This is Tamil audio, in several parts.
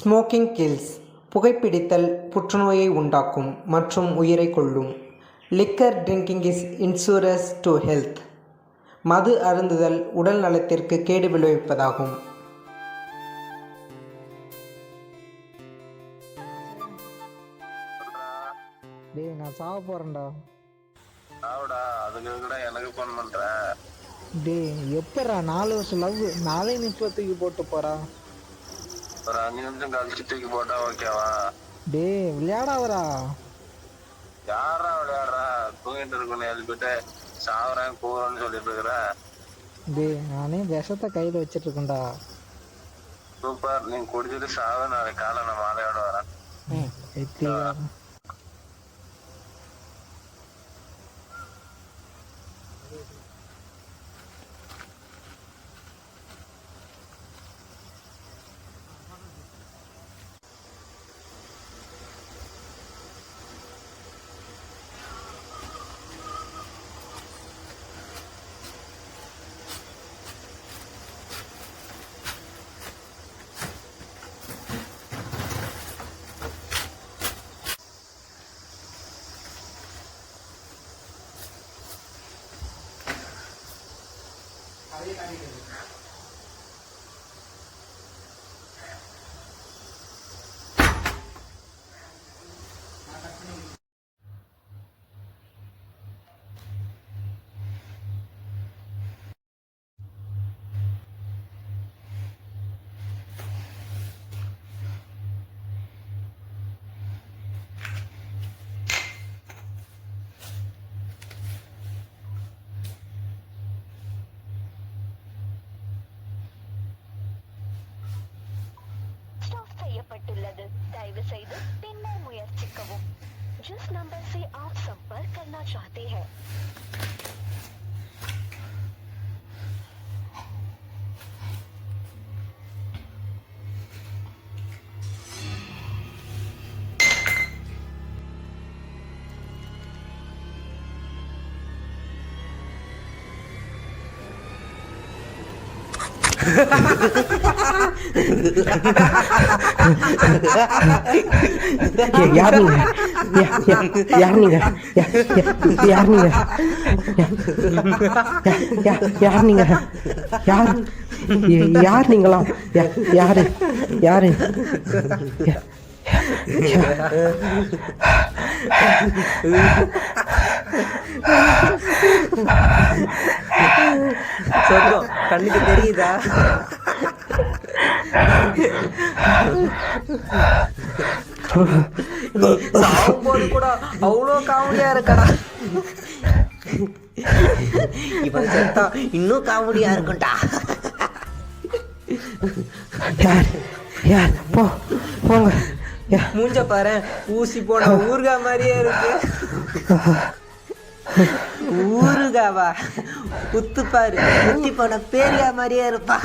ஸ்மோக்கிங் கில்ஸ் புகைப்பிடித்தல் புற்றுநோயை உண்டாக்கும் மற்றும் உயிரைக் கொல்லும். Liquor drinking is injurious to health மது அருந்துதல் உடல் நலத்திற்கு கேடு விளைவிப்பதாகும். டேய் நான் சாவ போறேன்டா. அதுக்கு கூட எனக்கு ஃபோன் பண்ற? டேய் எப்படா நாலு வருஷம் லவ் நாலே நிமிஷத்துக்கு போட்டு போறா? ஒரு அஞ்சு நிமிஷம் கழிச்சு தூக்கி போட்டா ஓகேவா டேய் விளையாடாதடா யாரா விளையாடுறா? தூங்கிட்டு இருக்குன்னு எழுப்பிட்டு சாவறேன் கூறன்னு சொல்லிட்டு இருக்கிற. டேய் நானே விஷத்தை கையில வச்சிட்டு இருக்கேன்டா. சூப்பர் நீ குடிச்சிட்டு சாவு நாளைக்கு காலை நான் மாலையோட வரேன். ம் ಆಯಿತಾಗಿದೆ உள்ளது தயவு செய்து பின்னர் முயற்சிக்கவும் जिस नंबर से आप संपर्क करना चाहते हैं யார் நீங்க யார் நீங்க யார் நீங்க யார் நீங்க யார் யார் நீங்களா யாரு யாரு Yeah. சொர்க்கம் கண்ணுக்கு தெரியுதா? சாகும்போது கூட அவ்வளோ காமெடியா இருக்கடா. இவன் செத்தா இன்னும் காமெடியா இருக்கும்டா. யார்? யார்? போ போங்க. மூஞ்ச பாரு ஊசி போன ஊறுகா மாதிரியே இருக்கு. ஊருகாவா உத்துப்பாரு உத்தி போன பேரியா மாதிரியே இருப்பா.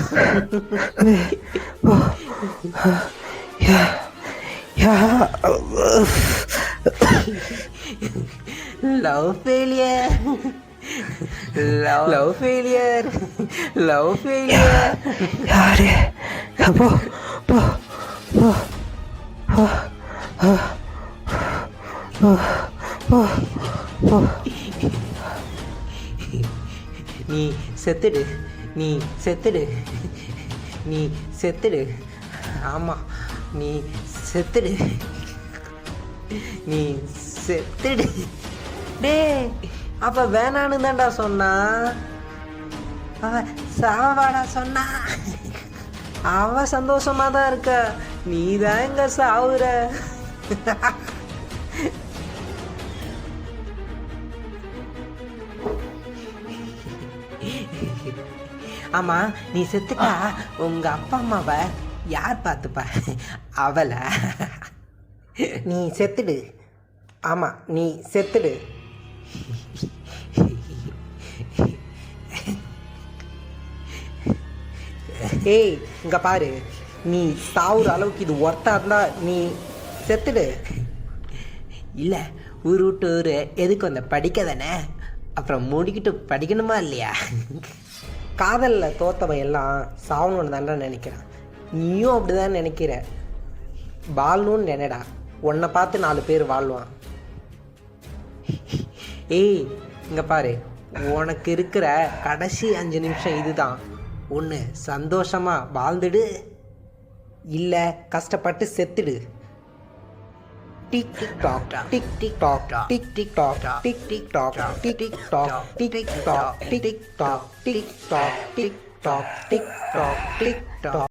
Love failure love failure love failure யாரு? போ போ போ போ போ போ போ. நீ செத்துடு நீ செத்துடு நீ செத்துடு. ஆமா நீ செத்துடு. நீ செத்துடு. டேய் அப்ப வேணான்னு தான்டா சொன்னா. சாவாடா சொன்னா. அவ சந்தோஷமா தான் இருக்க. நீ தான் எங்க சாவுற. ஆமா நீ செத்துட்டா உங்க அப்பா அம்மாவை யார் பார்த்துப்பா அவளை. நீ செத்துடு. ஆமா நீ செத்துடு. ஏய் இங்க பாரு. நீ சாவுற அளவுக்கு இது ஒர்த்தா இருந்தா நீ செத்துடு. இல்லை ஊர் விட்டு ஊர் எதுக்கு வந்த? படிக்க தானே? அப்புறம் முடிக்கிட்டு படிக்கணுமா இல்லையா? காதலில் தோத்தவன் எல்லாம் சாவணும்னு தானே நினைக்கிறான். நீயும் அப்படிதான் நினைக்கிற. வாழணும்னு நினைடா. உன்னை பார்த்து நாலு பேர் வாழ்வான். ஏய் இங்கே பாரு. உனக்கு இருக்கிற கடைசி அஞ்சு நிமிஷம் இதுதான். ஒன்று சந்தோஷமா வாழ்ந்துடு. இல்லை கஷ்டப்பட்டு செத்துடு. tick tick tock tick tick tock tick tick tock tick tick tock tick tick tock tick tick tock tick tick tock tick tock tick tock tick tock tick tock